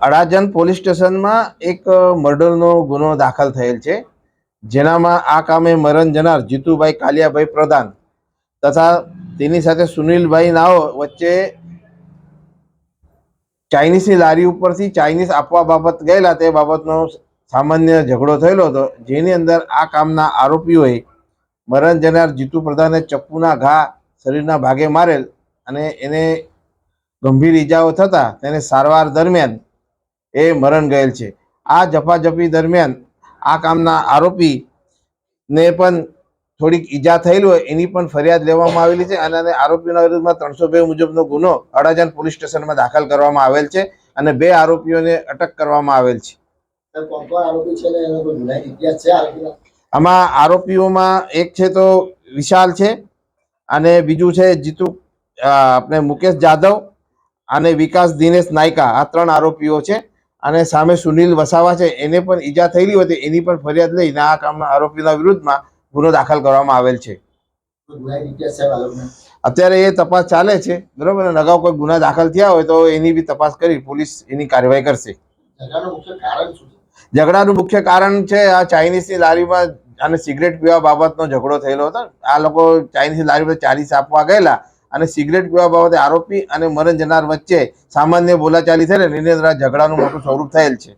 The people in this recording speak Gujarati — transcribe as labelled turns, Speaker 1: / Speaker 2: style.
Speaker 1: અડાજણ પોલીસ સ્ટેશનમાં એક મર્ડરનો ગુનો દાખલ થયેલ છે. જેનામાં આ કામે મરણ જનાર જીતુભાઈ કાલિયાભાઈ પ્રધાન તથા તેની સાથે સુનિલભાઈ નાઓ વચ્ચે ચાઇનીઝની લારી ઉપરથી ચાઇનીઝ આપવા બાબત ગયેલા તે બાબતનો સામાન્ય ઝઘડો થયેલો હતો. જેની અંદર આ કામના આરોપીઓએ મરણ જનાર જીતુ પ્રધાને ચપ્પુના ઘા શરીરના ભાગે મારેલ અને એને ગંભીર ઈજાઓ થતાં તેને સારવાર દરમિયાન એ મરણ ગયેલ છે. આ ઝપાઝપી દરમિયાન આ કામના આરોપીને પણ થોડીક ઈજા થયેલી હોય એની પણ ફરિયાદ લેવામાં આવેલી છે અને આરોપીના વિરુદ્ધમાં ત્રણસો બે મુજબનો ગુનો અડાજણ પોલીસ સ્ટેશનમાં દાખલ કરવામાં આવેલ છે અને બે આરોપીઓને અટક કરવામાં આવેલ છે. આમાં આરોપીઓમાં એક છે તો વિશાલ છે અને બીજું છે જીતુ આપણે મુકેશ જાદવ અને વિકાસ દિનેશ નાયકા, આ ત્રણ આરોપીઓ છે. અને સામે સુનિલ વસાવા છે. એને પણ ઈજા થયેલી હતી એની પણ ફરિયાદ લઈને આ કામના આરોપીના વિરુદ્ધમાં ગુનો દાખલ કરવામાં આવેલ છે. અત્યારે એ તપાસ ચાલે છે. બરોબર? અને અગાઉ કોઈ ગુના દાખલ થયા હોય તો એની બી તપાસ કરી પોલીસ એની કાર્યવાહી કરશે.
Speaker 2: ઝઘડાનું મુખ્ય કારણ છે
Speaker 1: ઝઘડાનું મુખ્ય કારણ છે આ ચાઇનીઝની લારીમાં અને સિગરેટ પીવા બાબતનો ઝઘડો થયેલો હતો. આ લોકો ચાઇનીઝની લારી પર ચાલીસ આપવા ગયેલા. અને સિગરેટ પીવા બાબતે આરોપી અને મરણ જનાર વચ્ચે સામાન્ય બોલાચાલી થઈને આ ઝઘડાનું મોટું સ્વરૂપ થયેલ છે.